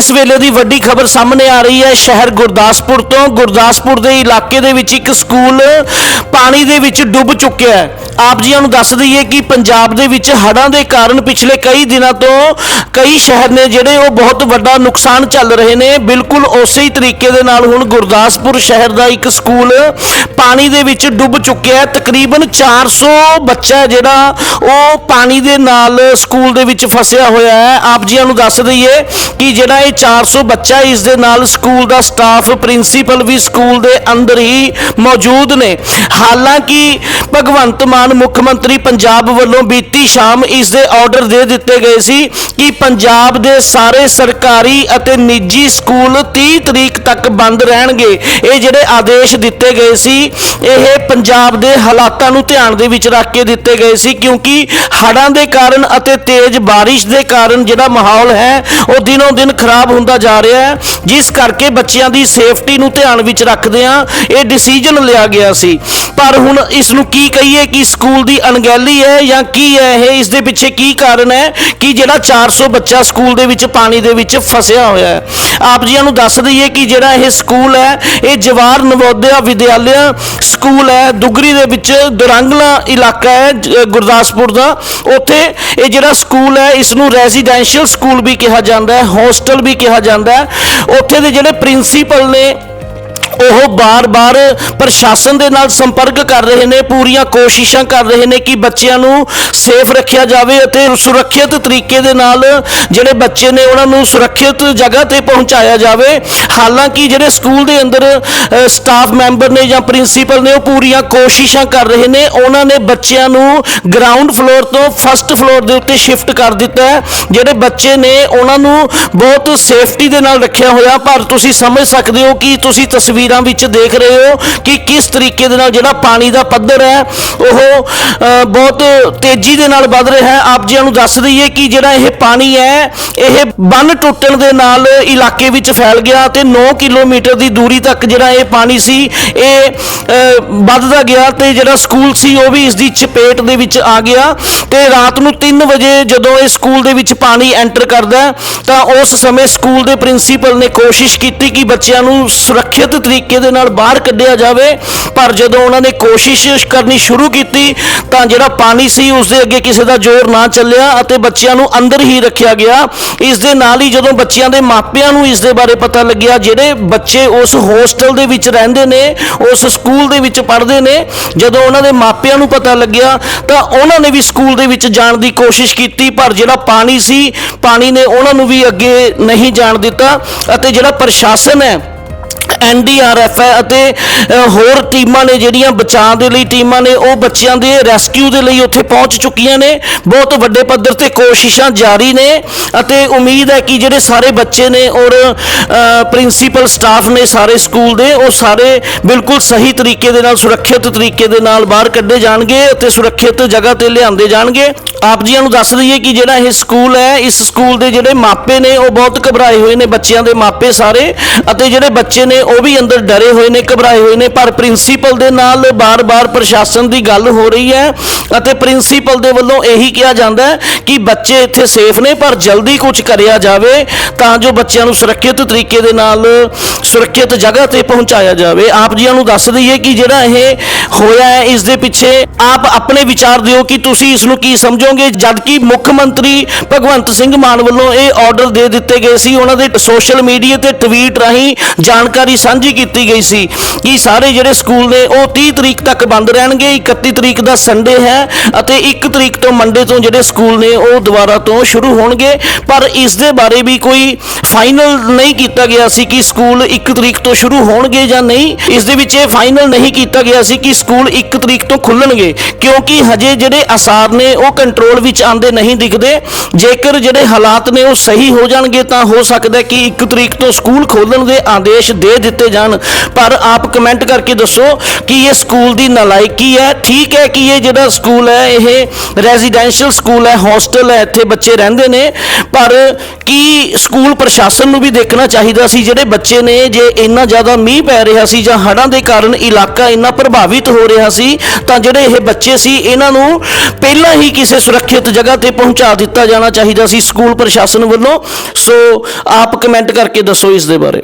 ਇਸ ਵੇਲੇ ਦੀ ਵੱਡੀ ਖਬਰ ਸਾਹਮਣੇ ਆ ਰਹੀ ਹੈ ਸ਼ਹਿਰ ਗੁਰਦਾਸਪੁਰ ਤੋਂ। ਗੁਰਦਾਸਪੁਰ ਦੇ ਇਲਾਕੇ ਦੇ ਵਿੱਚ ਇੱਕ ਸਕੂਲ ਪਾਣੀ ਦੇ ਵਿੱਚ ਡੁੱਬ ਚੁੱਕਿਆ ਹੈ। ਆਪ ਜੀਆਂ ਨੂੰ ਦੱਸ ਦਈਏ ਕਿ ਪੰਜਾਬ ਦੇ ਵਿੱਚ ਹੜ੍ਹਾਂ ਦੇ ਕਾਰਨ ਪਿਛਲੇ ਕਈ ਦਿਨਾਂ ਤੋਂ ਕਈ ਸ਼ਹਿਰ ਨੇ ਜਿਹੜੇ ਉਹ ਬਹੁਤ ਵੱਡਾ ਨੁਕਸਾਨ ਚੱਲ ਰਹੇ ਨੇ। ਬਿਲਕੁਲ ਉਸੇ ਹੀ ਤਰੀਕੇ ਦੇ ਨਾਲ ਹੁਣ ਗੁਰਦਾਸਪੁਰ ਸ਼ਹਿਰ ਦਾ ਇੱਕ ਸਕੂਲ ਪਾਣੀ ਦੇ ਵਿੱਚ ਡੁੱਬ ਚੁੱਕਿਆ ਹੈ। ਤਕਰੀਬਨ 400 ਬੱਚਾ ਜਿਹੜਾ ਉਹ ਪਾਣੀ ਦੇ ਨਾਲ ਸਕੂਲ ਦੇ ਵਿੱਚ ਫਸਿਆ ਹੋਇਆ ਹੈ। ਆਪ ਜੀਆਂ ਨੂੰ ਦੱਸ ਦਈਏ ਕਿ ਜਿਹੜਾ ਇਹ 400 ਬੱਚਾ ਇਸ ਦੇ ਨਾਲ ਸਕੂਲ ਦਾ ਸਟਾਫ, ਪ੍ਰਿੰਸੀਪਲ ਵੀ ਸਕੂਲ ਦੇ ਅੰਦਰ ਹੀ ਮੌਜੂਦ ਨੇ। ਹਾਲਾਂਕਿ ਭਗਵੰਤ ਮਾਨ ਮੁੱਖ ਮੰਤਰੀ ਪੰਜਾਬ ਵੱਲੋਂ ਬੀਤੀ ਸ਼ਾਮ ਇਸ ਦੇ ਆਰਡਰ ਦੇ ਦਿੱਤੇ ਗਏ ਸੀ ਕਿ ਪੰਜਾਬ ਦੇ ਸਾਰੇ ਸਰਕਾਰੀ ਅਤੇ ਨਿੱਜੀ ਸਕੂਲ 30 ਤਰੀਕ ਤੱਕ ਬੰਦ ਰਹਿਣਗੇ। ਇਹ ਜਿਹੜੇ ਆਦੇਸ਼ ਦਿੱਤੇ ਗਏ ਸੀ ਇਹ ਪੰਜਾਬ ਦੇ ਹਾਲਾਤਾਂ ਨੂੰ ਧਿਆਨ ਦੇ ਵਿੱਚ ਰੱਖ ਕੇ ਦਿੱਤੇ ਗਏ ਸੀ, ਕਿਉਂਕਿ ਹੜ੍ਹਾਂ ਦੇ ਕਾਰਨ ਅਤੇ ਤੇਜ਼ ਬਾਰਿਸ਼ ਦੇ ਕਾਰਨ ਜਿਹੜਾ ਮਾਹੌਲ ਹੈ, ਉਹ ਦਿਨੋਂ ਦਿਨ ਖਰਾਬ ਹੁੰਦਾ ਜਾ ਰਿਹਾ ਹੈ। ਜਿਸ ਕਰਕੇ ਬੱਚਿਆਂ ਦੀ ਸੇਫਟੀ ਨੂੰ ਧਿਆਨ ਵਿੱਚ ਰੱਖਦਿਆਂ ਇਹ ਡਿਸੀਜਨ ਲਿਆ ਗਿਆ ਸੀ। ਪਰ ਹੁਣ ਇਸ ਨੂੰ ਕੀ ਕਹੀਏ ਕਿ ਸਕੂਲ ਦੀ ਅਣਗਹਿਲੀ ਹੈ ਜਾਂ ਕੀ ਹੈ ਇਹ? ਇਸ ਦੇ ਪਿੱਛੇ ਕੀ ਕਾਰਨ ਹੈ ਕਿ ਜਿਹੜਾ 400 ਬੱਚਾ ਸਕੂਲ ਦੇ ਵਿੱਚ ਪਾਣੀ ਦੇ ਵਿੱਚ ਫਸਿਆ ਹੋਇਆ ਹੈ? ਆਪ ਜੀਆਂ ਨੂੰ ਦੱਸ ਦਈਏ ਕਿ ਜਿਹੜਾ ਇਹ ਸਕੂਲ ਹੈ, ਇਹ ਜਵਾਰ ਨਵੋਦਿਆ ਵਿਦਿਆਲਿਆ ਸਕੂਲ ਹੈ। ਦੁਗਰੀ ਦੇ ਵਿੱਚ ਦੁਰੰਗਲਾ ਇਲਾਕਾ ਹੈ ਗੁਰਦਾਸਪੁਰ ਦਾ। ਉੱਥੇ ਇਹ ਜਿਹੜਾ ਸਕੂਲ ਹੈ ਇਸ ਨੂੰ ਰੈਜ਼ੀਡੈਂਸ਼ੀਅਲ ਸਕੂਲ ਵੀ ਕਿਹਾ ਜਾਂਦਾ ਹੈ, ਹੋਸਟਲ ਵੀ ਕਿਹਾ ਜਾਂਦਾ ਹੈ। ਉੱਥੇ ਦੇ ਜਿਹੜੇ ਪ੍ਰਿੰਸੀਪਲ ਨੇ ਉਹ ਬਾਰ-ਬਾਰ ਪ੍ਰਸ਼ਾਸਨ ਦੇ ਨਾਲ ਸੰਪਰਕ ਕਰ ਰਹੇ ਨੇ, ਪੂਰੀਆਂ ਕੋਸ਼ਿਸ਼ਾਂ ਕਰ ਰਹੇ ਨੇ ਕਿ ਬੱਚਿਆਂ ਨੂੰ ਸੇਫ ਰੱਖਿਆ ਜਾਵੇ ਅਤੇ ਸੁਰੱਖਿਅਤ ਤਰੀਕੇ ਦੇ ਨਾਲ ਜਿਹੜੇ ਬੱਚੇ ਨੇ ਉਹਨਾਂ ਨੂੰ ਸੁਰੱਖਿਅਤ ਜਗ੍ਹਾ ਤੇ ਪਹੁੰਚਾਇਆ ਜਾਵੇ। ਹਾਲਾਂਕਿ ਜਿਹੜੇ ਸਕੂਲ ਦੇ ਅੰਦਰ ਸਟਾਫ ਮੈਂਬਰ ਨੇ ਜਾਂ ਪ੍ਰਿੰਸੀਪਲ ਨੇ ਉਹ ਪੂਰੀਆਂ ਕੋਸ਼ਿਸ਼ਾਂ ਕਰ ਰਹੇ ਨੇ, ਉਹਨਾਂ ਨੇ ਬੱਚਿਆਂ ਨੂੰ ਗਰਾਊਂਡ ਫਲੋਰ ਤੋਂ ਫਸਟ ਫਲੋਰ ਦੇ ਉੱਤੇ ਸ਼ਿਫਟ ਕਰ ਦਿੱਤਾ ਹੈ। ਜਿਹੜੇ ਬੱਚੇ ਨੇ, ਉਹਨਾਂ ਨੂੰ ਬਹੁਤ ਸੇਫਟੀ ਦੇ ਨਾਲ ਰੱਖਿਆ ਹੋਇਆ, ਪਰ ਤੁਸੀਂ ਸਮਝ ਸਕਦੇ ਹੋ ਕਿ ਤੁਸੀਂ ਤਸਵੀਰ ਵਿੱਚ ਦੇਖ ਰਹੇ ਹੋ ਕਿ ਕਿਸ ਤਰੀਕੇ ਦੇ ਨਾਲ ਜਿਹੜਾ ਪਾਣੀ ਦਾ ਪੱਧਰ ਹੈ, ਉਹ ਬਹੁਤ ਤੇਜ਼ੀ ਦੇ ਨਾਲ ਵੱਧ ਰਿਹਾ ਹੈ। ਆਪ ਜੀਆਂ ਨੂੰ ਦੱਸ ਦਈਏ ਕਿ ਜਿਹੜਾ ਇਹ ਪਾਣੀ ਹੈ, ਇਹ ਬੰਨ ਟੁੱਟਣ ਦੇ ਨਾਲ ਇਲਾਕੇ ਵਿੱਚ ਫੈਲ ਗਿਆ ਤੇ 9 ਕਿਲੋਮੀਟਰ ਦੀ ਦੂਰੀ ਤੱਕ ਜਿਹੜਾ ਇਹ ਪਾਣੀ ਸੀ, ਇਹ ਵੱਧਦਾ ਗਿਆ ਤੇ ਜਿਹੜਾ ਸਕੂਲ ਸੀ, ਉਹ ਵੀ ਇਸ ਦੀ ਚਪੇਟ ਦੇ ਵਿੱਚ ਆ ਗਿਆ ਤੇ ਰਾਤ ਨੂੰ 3 ਵਜੇ ਜਦੋਂ ਇਹ ਸਕੂਲ ਦੇ ਵਿੱਚ ਪਾਣੀ ਐਂਟਰ ਕਰਦਾ ਤਾਂ ਉਸ ਸਮੇਂ ਸਕੂਲ ਦੇ ਪ੍ਰਿੰਸੀਪਲ ਨੇ ਕੋਸ਼ਿਸ਼ ਕੀਤੀ ਕਿ ਬੱਚਿਆਂ ਨੂੰ ਸੁਰੱਖਿਅਤ ਤਰੀਕੇ ਤਰੀਕੇ ਦੇ ਨਾਲ ਬਾਹਰ ਕੱਢਿਆ ਜਾਵੇ। ਪਰ ਜਦੋਂ ਉਹਨਾਂ ਨੇ ਕੋਸ਼ਿਸ਼ ਕਰਨੀ ਸ਼ੁਰੂ ਕੀਤੀ, ਤਾਂ ਜਿਹੜਾ ਪਾਣੀ ਸੀ ਉਸ ਦੇ ਅੱਗੇ ਕਿਸੇ ਦਾ ਜ਼ੋਰ ਨਾ ਚੱਲਿਆ ਅਤੇ ਬੱਚਿਆਂ ਨੂੰ ਅੰਦਰ ਹੀ ਰੱਖਿਆ ਗਿਆ। ਇਸ ਦੇ ਨਾਲ ਹੀ ਜਦੋਂ ਬੱਚਿਆਂ ਦੇ ਮਾਪਿਆਂ ਨੂੰ ਇਸ ਦੇ ਬਾਰੇ ਪਤਾ ਲੱਗਿਆ, ਜਿਹੜੇ ਬੱਚੇ ਉਸ ਹੋਸਟਲ ਦੇ ਵਿੱਚ ਰਹਿੰਦੇ ਨੇ, ਉਸ ਸਕੂਲ ਦੇ ਵਿੱਚ ਪੜ੍ਹਦੇ ਨੇ, ਜਦੋਂ ਉਹਨਾਂ ਦੇ ਮਾਪਿਆਂ ਨੂੰ ਪਤਾ ਲੱਗਿਆ, ਤਾਂ ਉਹਨਾਂ ਨੇ ਵੀ ਸਕੂਲ ਦੇ ਵਿੱਚ ਜਾਣ ਦੀ ਕੋਸ਼ਿਸ਼ ਕੀਤੀ। ਪਰ ਜਿਹੜਾ ਪਾਣੀ ਸੀ, ਪਾਣੀ ਨੇ ਉਹਨਾਂ ਨੂੰ ਵੀ ਅੱਗੇ ਨਹੀਂ ਜਾਣ ਦਿੱਤਾ ਅਤੇ ਜਿਹੜਾ ਪ੍ਰਸ਼ਾਸਨ ਹੈ ਐਨਡੀਆਰਐਫ ਹੈ ਅਤੇ ਹੋਰ ਟੀਮਾਂ ਨੇ ਜਿਹੜੀਆਂ ਬਚਾਅ ਦੇ ਲਈ ਟੀਮਾਂ ਨੇ, ਉਹ ਬੱਚਿਆਂ ਦੇ ਰੈਸਕਿਊ ਦੇ ਲਈ ਉੱਥੇ ਪਹੁੰਚ ਚੁੱਕੀਆਂ ਨੇ। ਬਹੁਤ ਵੱਡੇ ਪੱਧਰ ਤੇ ਕੋਸ਼ਿਸ਼ਾਂ ਜਾਰੀ ਨੇ ਅਤੇ ਉਮੀਦ ਹੈ ਕਿ ਜਿਹੜੇ ਸਾਰੇ ਬੱਚੇ ਨੇ ਔਰ ਪ੍ਰਿੰਸੀਪਲ ਸਟਾਫ ਨੇ ਸਾਰੇ ਸਕੂਲ ਦੇ, ਉਹ ਸਾਰੇ ਬਿਲਕੁਲ ਸਹੀ ਤਰੀਕੇ ਦੇ ਨਾਲ, ਸੁਰੱਖਿਅਤ ਤਰੀਕੇ ਦੇ ਨਾਲ ਬਾਹਰ ਕੱਢੇ ਜਾਣਗੇ ਅਤੇ ਸੁਰੱਖਿਅਤ ਜਗ੍ਹਾ ਤੇ ਲਿਆਂਦੇ ਜਾਣਗੇ। ਆਪ ਜੀਆਂ ਨੂੰ ਦੱਸ ਦਈਏ ਕਿ ਜਿਹੜਾ ਇਹ ਸਕੂਲ ਹੈ, ਇਸ ਸਕੂਲ ਦੇ ਜਿਹੜੇ ਮਾਪੇ ਨੇ, ਉਹ ਬਹੁਤ ਘਬਰਾਏ ਹੋਏ ਨੇ ਬੱਚਿਆਂ ਦੇ ਮਾਪੇ ਸਾਰੇ ਅਤੇ ਜਿਹੜੇ ਬੱਚੇ ਨੇ, ਉਹ ਵੀ ਅੰਦਰ ਡਰੇ ਹੋਏ ਨੇ, ਘਬਰਾਏ ਹੋਏ ਨੇ। ਪਰ ਪ੍ਰਿੰਸੀਪਲ ਦੇ ਨਾਲ ਬਾਰ-ਬਾਰ ਪ੍ਰਸ਼ਾਸਨ ਦੀ ਗੱਲ ਹੋ ਰਹੀ ਹੈ ਅਤੇ ਪ੍ਰਿੰਸੀਪਲ ਦੇ ਵੱਲੋਂ ਇਹੀ ਕਿਹਾ ਜਾਂਦਾ ਹੈ ਕਿ ਬੱਚੇ ਇੱਥੇ ਸੇਫ ਨੇ, ਪਰ ਜਲਦੀ ਕੁਝ ਕਰਿਆ ਜਾਵੇ ਤਾਂ ਜੋ ਬੱਚਿਆਂ ਨੂੰ ਸੁਰੱਖਿਅਤ ਤਰੀਕੇ ਦੇ ਨਾਲ ਸੁਰੱਖਿਅਤ ਜਗ੍ਹਾ ਤੇ ਪਹੁੰਚਾਇਆ ਜਾਵੇ। ਆਪ ਜੀਆਂ ਨੂੰ ਦੱਸ ਦਈਏ ਕਿ ਜਿਹੜਾ ਇਹ ਹੋਇਆ ਹੈ, ਇਸ ਦੇ ਪਿੱਛੇ ਆਪ ਆਪਣੇ ਵਿਚਾਰ ਦਿਓ ਕਿ ਤੁਸੀਂ ਇਸ ਨੂੰ ਕੀ ਸਮਝੋਗੇ, ਜਦਕਿ ਮੁੱਖ ਮੰਤਰੀ ਭਗਵੰਤ ਸਿੰਘ ਮਾਨ ਵੱਲੋਂ ਇਹ ਆਰਡਰ ਦੇ ਦਿੱਤੇ ਗਏ ਸੀ। ਉਹਨਾਂ ਦੇ ਸੋਸ਼ਲ ਮੀਡੀਆ ਤੇ ਟਵੀਟ ਰਾਹੀਂ ਜਾਣਕਾਰੀ ਸਾਂਝੀ ਕੀਤੀ ਗਈ ਸੀ ਕਿ ਸਾਰੇ ਜਿਹੜੇ ਸਕੂਲ ਨੇ, ਉਹ 30 ਤਰੀਕ ਤੱਕ ਬੰਦ ਰਹਿਣਗੇ 31 ਤਰੀਕ ਦਾ ਸੰਡੇ ਹੈ ਅਤੇ 1 ਤਰੀਕ ਤੋਂ ਮੰਡੇ ਤੋਂ ਜਿਹੜੇ ਸਕੂਲ ਨੇ, ਉਹ ਦੁਬਾਰਾ ਤੋਂ ਸ਼ੁਰੂ ਹੋਣਗੇ। ਪਰ ਇਸ ਦੇ ਬਾਰੇ ਵੀ ਕੋਈ ਫਾਈਨਲ ਨਹੀਂ ਕੀਤਾ ਗਿਆ ਸੀ ਕਿ ਸਕੂਲ 1 ਤਰੀਕ ਤੋਂ ਸ਼ੁਰੂ ਹੋਣਗੇ ਜਾਂ ਨਹੀਂ, ਇਸ ਦੇ ਵਿੱਚ ਇਹ ਫਾਈਨਲ ਨਹੀਂ ਕੀਤਾ ਗਿਆ ਸੀ ਕਿ ਸਕੂਲ 1 ਤਰੀਕ ਤੋਂ ਖੁੱਲਣਗੇ, ਕਿਉਂਕਿ ਹਜੇ ਜਿਹੜੇ ਅਸਾਰ ਨੇ ਉਹ ਕੰਟਰੋਲ ਵਿੱਚ ਆਂਦੇ ਨਹੀਂ ਦਿਖਦੇ। ਜੇਕਰ ਜਿਹੜੇ ਹਾਲਾਤ ਨੇ ਉਹ ਸਹੀ ਹੋ ਜਾਣਗੇ ਤਾਂ ਹੋ ਸਕਦਾ ਕਿ 1 ਤਰੀਕ ਤੋਂ ਸਕੂਲ ਖੋਲਣ ਦੇ ਆਦੇਸ਼ ਦੇ ਦਿੱਤੇ ਜਾਣ। ਪਰ ਆਪ ਕਮੈਂਟ ਕਰਕੇ ਦੱਸੋ ਕਿ ਇਹ ਸਕੂਲ ਦੀ ਨਲਾਇਕੀ ਹੈ, ਠੀਕ ਹੈ ਕਿ ਇਹ ਜਿਹੜਾ ਸਕੂਲ ਹੈ, ਇਹ ਰੈਜ਼ੀਡੈਂਸ਼ੀਅਲ ਸਕੂਲ ਹੈ ਹੋਸਟਲ ਹੈ, ਇੱਥੇ ਬੱਚੇ ਰਹਿੰਦੇ ਨੇ। ਪਰ ਕੀ ਸਕੂਲ ਪ੍ਰਸ਼ਾਸਨ ਨੂੰ ਵੀ ਦੇਖਣਾ ਚਾਹੀਦਾ ਸੀ, ਜਿਹੜੇ ਬੱਚੇ ਨੇ ਜੇ ਇੰਨਾ ਜ਼ਿਆਦਾ ਮੀਂਹ ਪੈ ਰਿਹਾ ਸੀ ਜਾਂ ਹੜ੍ਹਾਂ ਦੇ ਕਾਰਨ ਇਲਾਕਾ ਇੰਨਾ ਪ੍ਰਭਾਵਿਤ ਹੋ ਰਿਹਾ ਸੀ, ਤਾਂ ਜਿਹੜੇ ਇਹ ਬੱਚੇ ਸੀ, ਇਹਨਾਂ ਨੂੰ ਪਹਿਲਾਂ ਹੀ ਕਿਸੇ ਸੁਰੱਖਿਅਤ ਜਗ੍ਹਾ ਤੇ ਪਹੁੰਚਾ ਦਿੱਤਾ ਜਾਣਾ ਚਾਹੀਦਾ ਸੀ ਸਕੂਲ ਪ੍ਰਸ਼ਾਸਨ ਵੱਲੋਂ। ਸੋ ਆਪ ਕਮੈਂਟ ਕਰਕੇ ਦੱਸੋ ਇਸ ਦੇ ਬਾਰੇ।